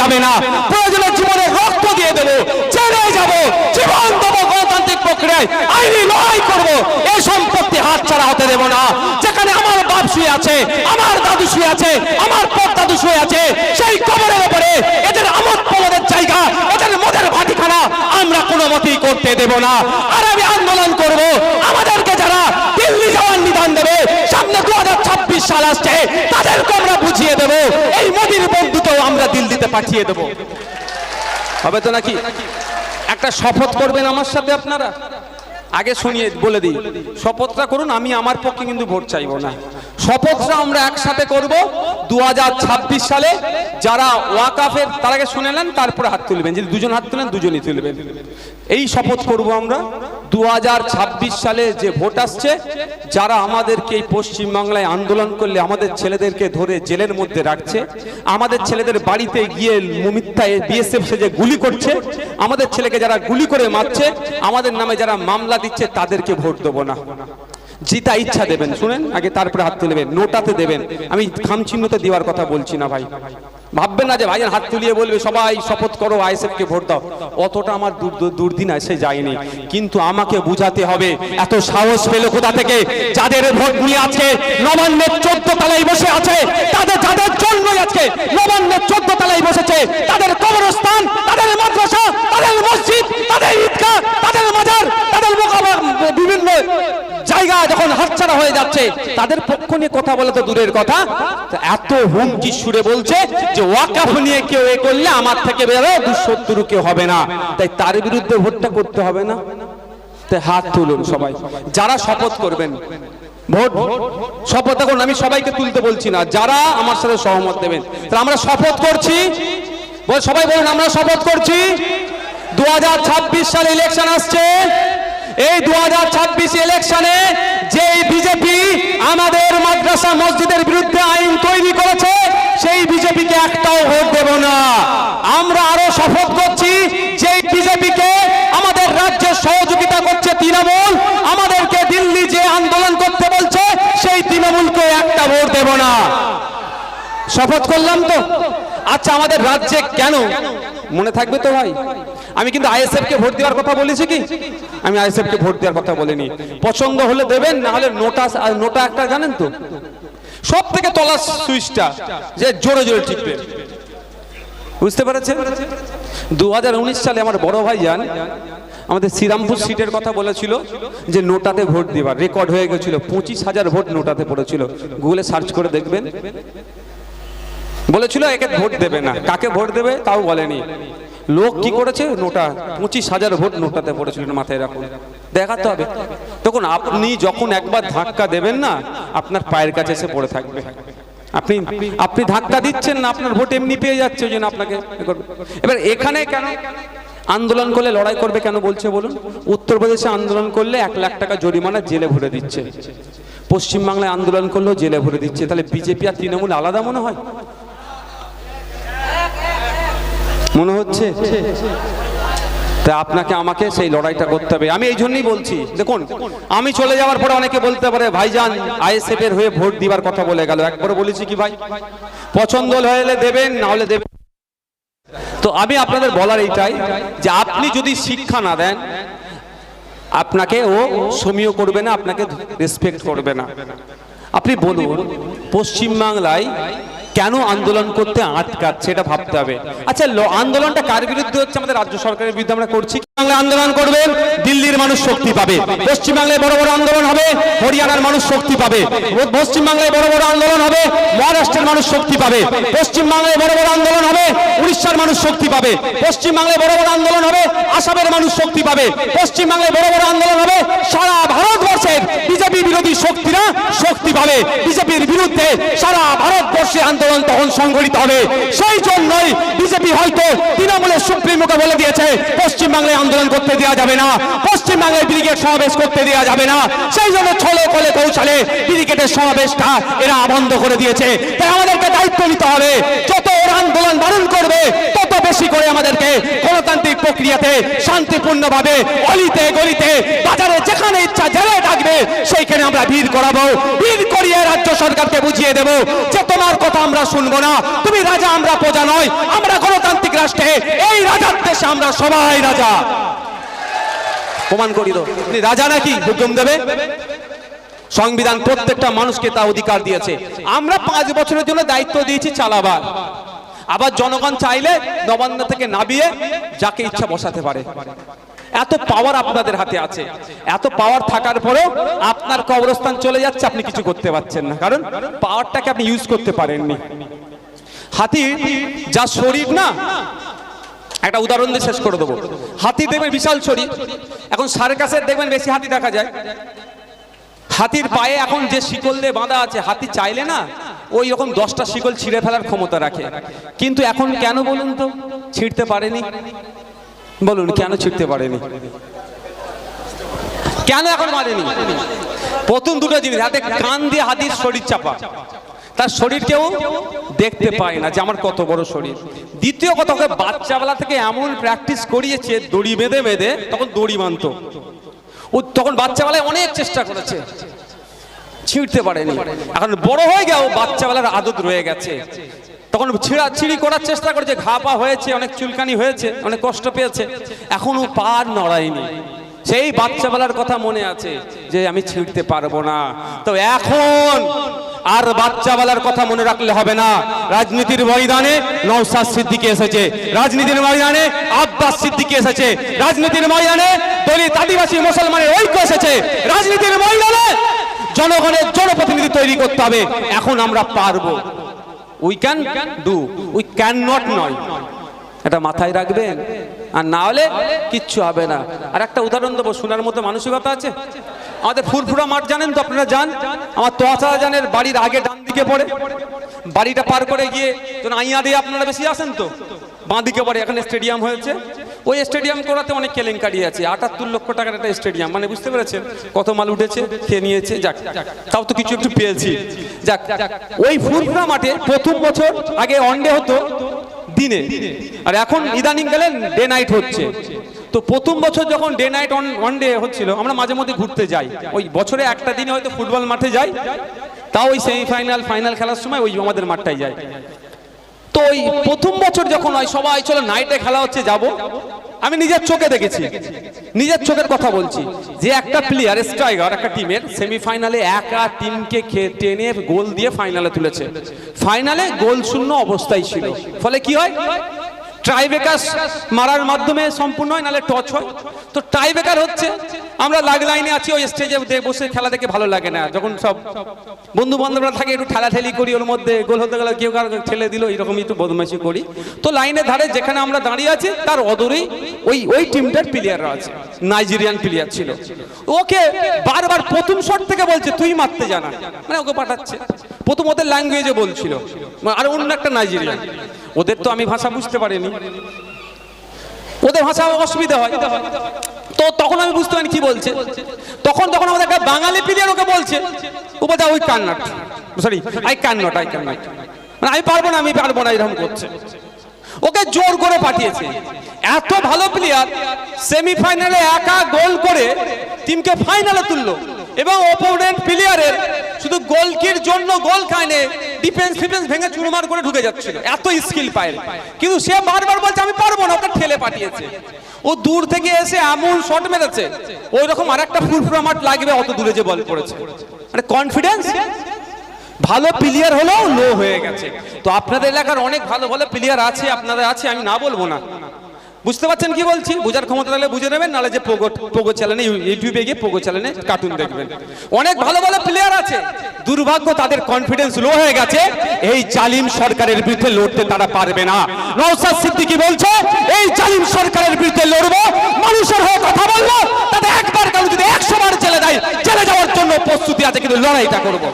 যাবে না। প্রয়োজনে জীবনে রক্ত দিয়ে দেবো, জেলে যাব, জীবন দেবো গণতান্ত্রিক প্রক্রিয়ায়, আইনি লড়াই করব। এই সম্পত্তি হাত ছাড়া হতে দেবো না। যেখানে আমার বাপ শুয়ে আছে, আমার দাদু শুয়ে আছে, আমার পর দাদু শুয়ে আছে, সেই কবরের উপরে এদের আমোদ প্রমোদের জায়গা, এদের মদের ভাটিখানা আমরা কোনো মতেই করতে দেব না। আর আমি আন্দোলন করব। আমাদেরকে যারা দিল্লি যাওয়ার নিদান দেবে, সামনে দু হাজার ছাব্বিশ সাল আসছে, তাদেরকে আমরা বুঝিয়ে দেব এই মোদির বন্ধুকেও আমরা দিল্লিতে পাঠিয়ে দেব। হবে তো নাকি? একটা শপথ করবেন আমার সাথে আপনারা? আগে শুনিয়ে, বলে দিই। শপথটা করুন, আমি আমার পক্ষে কিন্তু ভোট চাইব না। শপথটা আমরা একসাথে করব দু হাজার ছাব্বিশ সালে। যারা ওয়াকাফের তার আগে শুনে নেন, তারপরে হাত তুলবেন। যদি দুজন হাত তুলেন, দুজনই তুলবেন। এই শপথ করব আমরা। দু হাজার ছাব্বিশ সালে যে ভোট আসছে, যারা আমাদেরকে এই পশ্চিমবাংলায় আন্দোলন করলে আমাদের ছেলেদেরকে ধরে জেলের মধ্যে রাখছে, আমাদের ছেলেদের বাড়িতে গিয়ে মুমিত্তায় বিএসএফ সেজে গুলি করছে, আমাদের ছেলেকে যারা গুলি করে মারছে, আমাদের নামে যারা মামলা দিচ্ছে, তাদেরকে ভোট দেবো না। জিতা ইচ্ছা দেবেন, শুনেন? আগে তারপরে হাত তুলবেন নোটাতে দেবেন। আমি খামচিহ্নতে দেওয়ার কথা বলছি না ভাই। ভাববেন না যে ভাইজান হাত তুলিয়ে বলবে, সবাই শপথ করো আইএসএফ কে ভোট দাও। অতটা আমার দূর- দূর- দুর্দিন এসে যায়নি। কিন্তু আমাকে বুঝাতে হবে, এত সাহস পেল কোথা থেকে? যাদের ভোট নিয়ে আছে নবান্নের চোদ্দ তলায় বসে আছে, তাদের যাদের জন্য আজকে নবান্নের চোদ্দ তলায় বসেছে, তাদের কবরস্থান, তাদের মাদ্রাসা, তাদের মসজিদ, তাদের ঈদগাহ, তাদের মাজার, তাদের বিভিন্ন জায়গা যখন হাতছাড়া হয়ে যাচ্ছে, তাদের পক্ষ নিয়ে কথা বলে তো দূরের কথা। এত হুমকি সুরে বলছে যে ওয়াকাফ নিয়ে কেউ এ করলে আমার থেকে বেরো দুঃশত্রু কেউ হবে না। তাই তার বিরুদ্ধে ভোটটা করতে হবে না। তাই হাত তুলুন সবাই। যারা শপথ করবেন, ভোট, শপথ এখন আমি সবাইকে তুলতে বলছি না, যারা আমার সাথে সহমত দেবেন। তাহলে আমরা শপথ করছি? সবাই বলুন, আমরা শপথ করছি? দু সালে ইলেকশন আসছে। ছাব্বিশ ইলেকশনে যে বিজেপি আমাদের মাদ্রাসা মসজিদের বিরুদ্ধে আইন তৈরি করেছে, সেই বিজেপিকে একটাও ভোট দেব না। আমরা আরও শপথ করছি যে বিজেপিকে আমাদের রাজ্যে সহযোগিতা করছে তৃণমূল, আমাদেরকে দিল্লি যে আন্দোলন করতে বলছে, সেই তৃণমূলকে একটা ভোট দেব না। শপথ করলাম তো? আচ্ছা আমাদের রাজ্যে কেন? মনে থাকবে তো ভাই? আমি কিন্তু আইএসএফ কে ভোট দেওয়ার কথা বলেছি কি? আমি আইএসএফ কে ভোট দেওয়ার কথা বলিনি। পছন্দ হলে দেবেন, না হলে নোটা নোটা একটা জানেন তো? সব থেকে তলার সুইচটা যে জোরে জোরে টিপবে। বুঝতে পেরেছেন? দু হাজার উনিশ সালে আমার বড় ভাই যান, আমাদের শ্রীরামপুর সিটের কথা বলেছিল যে নোটাতে ভোট দেবার। রেকর্ড হয়ে গেছিল, পঁচিশ হাজার ভোট নোটাতে পড়েছিল। গুগলে সার্চ করে দেখবেন। বলেছিল একে ভোট দেবে না। কাকে ভোট দেবে? তাও বলেনি। লোক কি করেছে? নোটা, পঁচিশ হাজার ভোট নোটাতে পড়েছিল মাথায় রাখুন। দেখাতে হবে। তখন আপনি যখন একবার ধাক্কা দেবেন না, আপনার পায়ের কাছে এসে পড়ে থাকবে। আপনি আপনি ধাক্কা দিচ্ছেন না, আপনার ভোট এমনি পেয়ে যাচ্ছে ওই জন্য আপনাকে এবার এখানে কেন? আন্দোলন করলে লড়াই করবে কেন বলছে বলুন? উত্তরপ্রদেশে আন্দোলন করলে এক লাখ টাকা জরিমানা জেলে ভরে দিচ্ছে। পশ্চিমবাংলায় আন্দোলন করলেও জেলে ভরে দিচ্ছে। তাহলে বিজেপি আর তৃণমূল আলাদা মনে হয়? মনে হচ্ছে? তা আপনাকে, আমাকে সেই লড়াইটা করতে হবে। আমি এই জন্যই বলছি, দেখুন, আমি চলে যাওয়ার পরে অনেকে বলতে পারে, ভাইজান, আইএসএফ এর হয়ে ভোট দিবার কথা বলে গেল। একবার বলেছি কি ভাই? পছন্দ হলে দেবেন, না হলে দেবেন তো আমি আপনাদের বলার এইটাই যে আপনি যদি শিক্ষা না দেন, আপনাকে ও সমীহ করবে না, আপনাকে রেসপেক্ট করবে না। আপনি বলুন, পশ্চিমবাংলায় কেন আন্দোলন করতে আটকাচ্ছে, এটা ভাবতে হবে। আচ্ছা আন্দোলনটা কার বিরুদ্ধে হচ্ছে আমাদের রাজ্য সরকারের বিরুদ্ধে আমরা করছি বাংলা আন্দোলন করবেন দিল্লির মানুষ শক্তি পাবে। পশ্চিমবাংলায় বড় বড় আন্দোলন হবে, হরিয়ানার মানুষ শক্তি পাবে। পশ্চিমবাংলায় বড় বড় আন্দোলন হবে, মহারাষ্ট্রের মানুষ শক্তি পাবে। পশ্চিমবাংলায় বড় বড় আন্দোলন হবে, উড়িষ্যার মানুষ শক্তি পাবে। পশ্চিমবাংলায় বড় বড় আন্দোলন হবে, আসামের মানুষ শক্তি পাবে। পশ্চিমবাংলায় বড় বড় আন্দোলন হবে, সারা ভারতবর্ষের বিজেপি বিরোধী শক্তিরা শক্তি পাবে। বিজেপির বিরুদ্ধে সারা ভারতবর্ষে আন্দোলন তখন সংগঠিত হবে। সেই জন্যই বিজেপি হয়তো তৃণমূলের সুপ্রিমোকে বলে দিয়েছে, পশ্চিমবাংলায় আন্দোলন করতে দেওয়া যাবে না। পশ্চিমবাংলায় ব্রিগেড সমাবেশ করতে দেওয়া যাবে না। সেই জন্য ছলে কলে কৌশলে ব্রিগেডের সমাবেশটা এরা বন্ধ করে দিয়েছে। তাই আমাদেরকে দায়িত্ব নিতে হবে। যত ওরা আন্দোলন বারণ করবে, তত বেশি করে আমাদেরকে গণতান্ত্রিক প্রক্রিয়াতে শান্তিপূর্ণভাবে অলিতে গলিতে বাজারে যেখানে ইচ্ছা জেলে ডাকবে, সেইখানে আমরা ভিড় করাবো। ভিড় করিয়ে রাজ্য সরকারকে বুঝিয়ে দেব যে তোমার কথা আমরা শুনব না। তুমি রাজা, আমরা প্রজা নয়। আমরা গণতান্ত্রিক দেশে আমরা সবাই রাজা। প্রমাণ করি তো রাজা নাকি? হুকুম দেবে। সংবিধান প্রত্যেকটা মানুষকে তা অধিকার দিয়েছে। আমরা পাঁচ বছরের জন্য দায়িত্ব দিয়েছি চালাবার। আবার জনগণ চাইলে নবান্ন থেকে নাবিয়ে যাকে ইচ্ছা বসাতে পারে। এত পাওয়ার আপনাদের হাতে আছে। এত পাওয়ার থাকার পরেও আপনার কবরস্থান চলে যাচ্ছে, আপনি কিছু করতে পারছেন না। কারণ পাওয়ারটাকে আপনি ইউজ করতে পারেননি। হাতির যা শরীর না একটা উদাহরণ দিয়ে শেষ করে দেবো। হাতি দেখবেন বিশাল শরীর এখন সার্কাসের দেখবেন বেশি হাতি দেখা যায়। হাতির পায়ে এখন যে শিকল দিয়ে বাঁধা আছে, হাতি চাইলে না ওই রকম দশটা শিকল ছিঁড়ে ফেলার ক্ষমতা রাখে। কিন্তু এখন কেন বলুন তো? ছিঁড়তে পারেনি? বলুন, কেন ছিঁড়তে পারেনি? কেন এখন মারেনি? প্রথম দুটো জিনিস, হাতে কান দিয়ে হাতির শরীর চাপা। তার শরীর কেউ দেখতে পায় না যে আমার কত বড় শরীর। দ্বিতীয় কথা ওকে বাচ্চাবেলা থেকে এমন প্র্যাকটিস করিয়েছে, দড়ি বেঁধে বেঁধে, তখন দড়ি মানত ও তখন বাচ্চাবেলায় অনেক চেষ্টা করেছে। ছিঁড়তে পারেনি। এখন বড় হয়ে গেও বাচ্চাবেলার আদত রয়ে গেছে। তখন ছিঁড়া, ছিঁড়ি করার চেষ্টা করেছে, ঘা পা হয়েছে, অনেক চুলকানি হয়েছে, অনেক কষ্ট পেয়েছে। এখনও পার নড়ায়নি। সেই বাচ্চাবেলার কথা মনে আছে যে, আমি ছিঁড়তে পারব না। তো এখন আর বাচ্চা বাচ্চাবেলার কথা মনে রাখলে হবে না। রাজনীতির ময়দানে নৌসাদ সিদ্দিকি এসেছে। রাজনীতির ময়দানে আব্বাস সিদ্দিকি এসেছে। রাজনীতির ময়দানে দলিত আদিবাসী মুসলমানের ঐক্য এসেছে। রাজনীতির ময়দানে জনগণের জনপ্রতিনিধি তৈরি করতে হবে। এখন আমরা পারব। We can do we can not নয়। এটা মাথায় রাখবেন। আর না হলে কিচ্ছু হবে না। আর একটা উদাহরণ দেবো, শোনার মতো মানসিকতা আছে? আমাদের ফুরফুরা মাঠ জানেন তো আপনারা যান? আমার তোয়াশা জানের বাড়ির আগে ডান দিকে পড়ে। বাড়িটা পার করে গিয়ে যেন আইয়া দিয়ে আপনারা বেশি আসেন তো, বাঁ দিকে পড়ে, এখানে স্টেডিয়াম হয়েছে। ওই স্টেডিয়াম করাতে অনেক কেলেঙ্কারি আছে। আটাত্তর লক্ষ টাকার একটা স্টেডিয়াম। মানে বুঝতে পেরেছেন? কত মাল উঠেছে কে নিয়েছে, যাক। তাও তো কিছু একটু পেয়েছি। যাক ওই ফুরফুরা মাঠে প্রথম বছর আগে ওয়ানডে হতো দিনে। আর এখন ইদানিং গেলেন ডে নাইট হচ্ছে। তো প্রথম বছর যখন ডে নাইট ওয়ান ডে হচ্ছিল, আমরা মাঝে মধ্যে ঘুরতে যাই। ওই বছরে একটা দিনে হয়তো ফুটবল মাঠে যাই, তাও ওই সেমিফাইনাল ফাইনাল খেলার সময় ওই আমাদের মাঠটাই যাই। তো ওই প্রথম বছর যখন হয়, সবাই চলো নাইটে খেলা হচ্ছে, যাব। আমি নিজের চোখে দেখেছি, নিজের চোখের কথা বলছি, যে একটা প্লেয়ার স্ট্রাইকার একটা টিমের সেমিফাইনালে একা টিমকে টেনে গোল দিয়ে ফাইনালে তুলেছে। ফাইনালে গোল শূন্য অবস্থায় ছিল। ফলে কি হয়? ট্রাইবেকার মারার মাধ্যমে সম্পূর্ণ হয়, নাহলে টচ হয়। তো ট্রাইবেকার হচ্ছে, আমরা লাগ লাইনে আছি, ওই স্টেজে বসে খেলা দেখে ভালো লাগে না। যখন সব বন্ধু বান্ধবরা থাকে, একটু ঠেলাঠেলি করি, ওর মধ্যে গোল হতে গেলে কেউ কারও ঠেলে দিল এরকম একটু বদমাইশি করি। তো লাইনের ধারে যেখানে আমরা দাঁড়িয়ে আছি, তার অদূরেই ওই ওই টিমটার প্লেয়াররা আছে নাইজেরিয়ান প্লেয়ার ছিল। ওকে বারবার প্রথম শট থেকে বলছে, তুই মারতে জানা মানে ওকে পাঠাচ্ছে। প্রথম ওদের ল্যাঙ্গুয়েজে বলছিল। আর অন্য একটা নাইজেরিয়ান ওদের তো আমি ভাষা বুঝতে পারিনি। ওদের ভাষা অসুবিধা হয়। তো তখন আমি বুঝতে পারিনি কি বলছে। তখন তখন আমাদের একটা বাঙালি প্লেয়ার ওকে বলছে। ও বলছে, we can not sorry, I can not, I can not. মানে আমি পারব না, আমি পারব না এরকম করছে। ওকে জোর করে পাঠিয়েছে। এত ভালো প্লেয়ার সেমিফাইনালে একা গোল করে টিমকে ফাইনালে তুললো। এবং অপোনেন্ট প্লেয়ারের শুধু গোলকির জন্য গোল খায়নে ডিফেন্স ফিফেন্স ভেঙে চুরমার করে ঢুকে যাচ্ছিল। এত স্কিল পায়। কিন্তু সে বারবার বলছে, আমি পারব না। ওকে ঠেলে পাঠিয়েছে। ও দূর থেকে এসে এমন শট মেরেছে। ওই রকম আরেকটা ফুরফুরা মাঠ লাগবে, অত দূরে যে বল পড়েছে। মানে কনফিডেন্স ভালো প্লেয়ার হলেও লো হয়ে গেছে। তো আপনাদের এলাকার অনেক ভালো ভালো প্লেয়ার আছে, আপনাদের আছে, আমি না বলব না। বুঝতে পারছেন কি বলছি? বোঝার ক্ষমতা থাকলে বুঝে নেবেন, নাহলে যে পোগো পোগো চ্যানেলে ইউটিউবে গিয়ে পোগো চ্যানেলে কার্টুন দেখবেন। অনেক ভালো ভালো প্লেয়ার আছে। দুর্ভাগ্য, তাদের কনফিডেন্স লো হয়ে গেছে। এই জালিম সরকারের বিরুদ্ধে লড়তে তারা পারবে না। নৌসাদ সিদ্দিকি বলছে, এই জালিম সরকারের বিরুদ্ধে লড়বো, মানুষের হয়ে কথা বলব তাতে একবার কেন যদি একশো বার জেলে দেয়, জেলে যাওয়ার জন্য প্রস্তুতি আছে, কিন্তু লড়াইটা করব।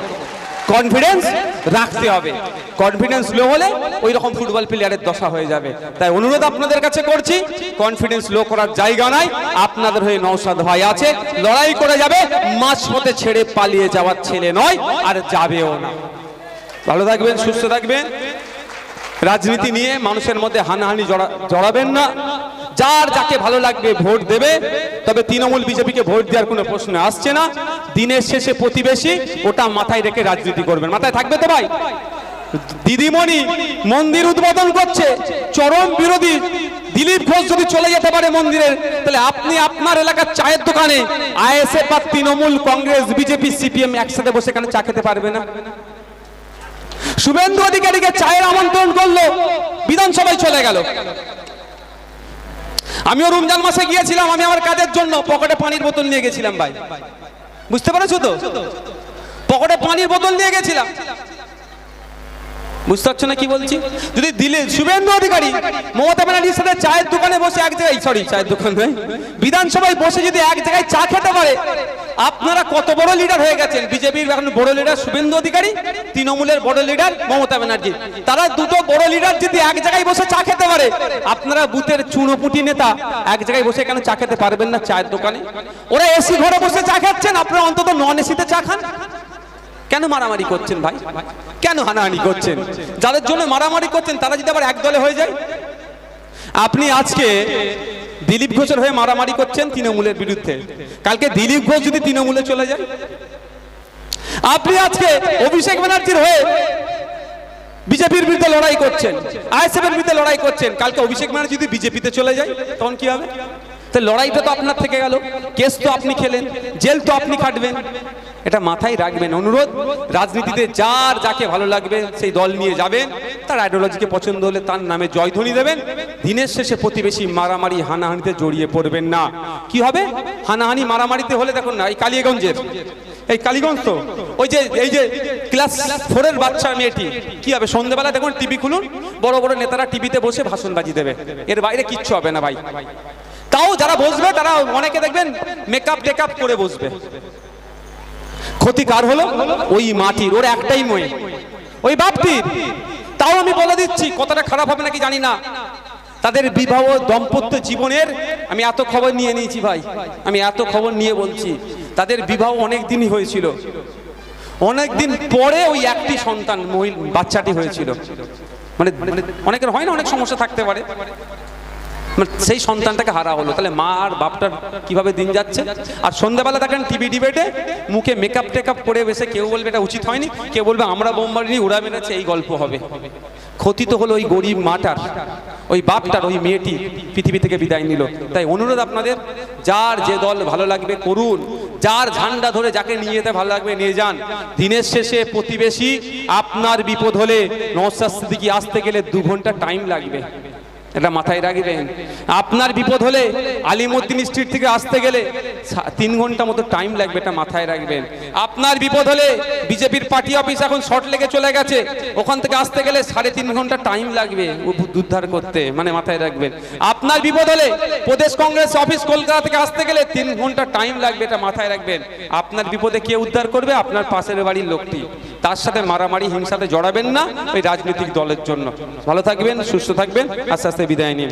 কনফিডেন্স রাখতে হবে। কনফিডেন্স লো হলে ওই রকম ফুটবল প্লেয়ারের দশা হয়ে যাবে। তাই অনুরোধ আপনাদের কাছে করছি কনফিডেন্স লো করার জায়গা নাই, আপনাদের হয়ে নৌসাদ ভাই আছে, লড়াই করে যাবে মাঝপথে ছেড়ে পালিয়ে যাওয়ার ছেলে নয়, আর যাবেও না। ভালো থাকবেন, সুস্থ থাকবেন। রাজনীতি নিয়ে মানুষের মধ্যে হানাহানি জড়া- জড়াবেন না। যার যাকে ভালো লাগবে ভোট দেবে, তবে তৃণমূল বিজেপিকে ভোট দেওয়ার কোনো প্রশ্ন আসছে না। দিনের শেষে প্রতিবেশী, ওটা মাথায় রেখে রাজনীতি করবেন। মাথায় থাকবে তো ভাই? দিদিমণি মন্দির উদ্বোধন করছে, চরম বিরোধী। দিলীপ ঘোষ যদি চলে যেতে পারে মন্দিরের তাহলে আপনি আপনার এলাকার চায়ের দোকানে আইএসএফ আর তৃণমূল কংগ্রেস, বিজেপি, সিপিএম একসাথে বসে এখানে চা খেতে পারবে না? শুভেন্দু অধিকারীকে চায়ের আমন্ত্রণ করল, বিধানসভায় চলে গেল। আমিও রমজান মাসে গিয়েছিলাম, আমি আমার কাজের জন্য পকেটে পানির বোতল নিয়ে গেছিলাম ভাই। বুঝতে পারছ তো? পকেটে পানির বোতল নিয়ে গেছিলাম। বুঝতে পারছ না কি বলছি? যদি দিলে, শুভেন্দু অধিকারী, মমতা ব্যানার্জির সাথে চায়ের দোকানে বসে এক জায়গায় সরি চায়ের দোকান বিধানসভায় বসে যদি এক জায়গায় চা খেতে পারে আপনারা কত বড় লিডার হয়ে গেছেন? বিজেপির এখন বড় লিডার শুভেন্দু অধিকারী, তৃণমূলের বড় লিডার মমতা ব্যানার্জি। তারা দুটো বড় লিডার যদি এক জায়গায় বসে চা খেতে পারে, আপনারা বুথের চুনোপুটি নেতা এক জায়গায় বসে কেন চা খেতে পারবেন না চায়ের দোকানে? ওরা এসি ঘরে বসে চা খাচ্ছেন, আপনারা অন্তত নন এসিতে চা খান। কেন মারামারি করছেন ভাই? কেন হানাহানি করছেন? যাদের জন্য মারামারি করছেন, তারা যদি আবার এক দলে হয়ে যায়? আপনি আজকে দিলীপ ঘোষের হয়ে মারামারি করছেন তৃণমূলের বিরুদ্ধে। কালকে দিলীপ ঘোষ যদি তৃণমূলে চলে যায়? আপনি আজকে অভিষেক ব্যানার্জির হয়ে বিজেপির বিরুদ্ধে লড়াই করছেন আইএসএফ এর বিরুদ্ধে লড়াই করছেন, কালকে অভিষেক ব্যানার্জি যদি বিজেপিতে চলে যায়, তখন কি হবে? লড়াইটা তো আপনার থেকে গেল, কেস তো আপনি খেলেন, জেল তো আপনি খাটবেন। এটা মাথায় রাখবেন, অনুরোধ, রাজনীতিতে যার যাকে ভালো লাগবে, সেই দল নিয়ে যাবেন। তার আইডিওলজিকে পছন্দ হলে তার নামে জয়ধ্বনি দেবেন। দিনের শেষে প্রতিবেশী মারামারি হানাহানিতে জড়িয়ে পড়বেন না। কি হবে? হানাহানি মারামারিতে হলে দেখুন না, এই কালিয়াগঞ্জের এই কালীগঞ্জ তো, ওই যে, এই যে ক্লাস ফোরের বাচ্চা মেয়েটি, কি হবে? সন্ধ্যেবেলা দেখুন টিভি খুলুন, বড় বড় নেতারা টিভিতে বসে ভাষণবাজি দেবে। এর বাইরে কিচ্ছু হবে না ভাই। তাও যারা বসবে, তারা অনেকে দেখবেন মেকআপ টেকআপ করে বসবে। ক্ষতি কার হলো ওই মাটির, ওর একটাই ময়ে ওই বাপটির। তাও আমি বলে দিচ্ছি কতটা খারাপ হবে নাকি জানি না। তাদের বিবাহ দম্পত্য জীবনের আমি এত খবর নিয়ে নিয়েছি ভাই, আমি এত খবর নিয়ে বলছি। তাদের বিবাহ অনেক দিনই হয়েছিল। অনেক দিন পরে ওই একটি সন্তান, মহিল, বাচ্চাটি হয়েছিল। মানে মানে অনেকের হয় না, অনেক সমস্যা থাকতে পারে। সেই সন্তানটাকে হারা হলো। তাহলে মা আর বাপটার কীভাবে দিন যাচ্ছে? আর সন্ধ্যাবেলা দেখেন টিভি ডিবেটে মুখে মেকআপ টেকআপ করে বসে কেউ বলবে এটা উচিত হয়নি, কেউ বলবে আমরা বোম মারিনি ওরা মেরেছে, এই গল্প হবে। ক্ষতি তো হলো ওই গরিব মাটার, ওই বাপটার, ওই মেয়েটি পৃথিবী থেকে বিদায় নিল। তাই অনুরোধ আপনাদের, যার যে দল ভালো লাগবে করুন, যার ঝান্ডা ধরে যাকে নিয়ে যেতে ভালো লাগবে নিয়ে যান। দিনের শেষে প্রতিবেশী আপনার বিপদ হলে সিদ্দিকী আসতে গেলে দু ঘণ্টা টাইম লাগবে। এটা মাথায় রাখবেন। আপনার বিপদ হলে আলিমুদ্দিন স্ট্রিট থেকে আসতে গেলে তিন ঘণ্টা মতো টাইম লাগবে, এটা মাথায় রাখবেন। আপনার বিপদ হলে বিজেপির পার্টি অফিস এখন শর্ট লেগে চলে গেছে, ওখান থেকে আসতে গেলে সাড়ে তিন ঘণ্টা টাইম লাগবে উদ্ধার করতে মানে মাথায় রাখবেন। আপনার বিপদ হলে প্রদেশ কংগ্রেস অফিস কলকাতা থেকে আসতে গেলে তিন ঘণ্টা টাইম লাগবে, এটা মাথায় রাখবেন। আপনার বিপদে কে উদ্ধার করবে? আপনার পাশের বাড়ির লোকটি। তার সাথে মারামারি, হিংসাতে জড়াবেন না ওই রাজনৈতিক দলের জন্য। ভালো থাকবেন, সুস্থ থাকবেন। আস্তে আস্তে বিদায় নিন।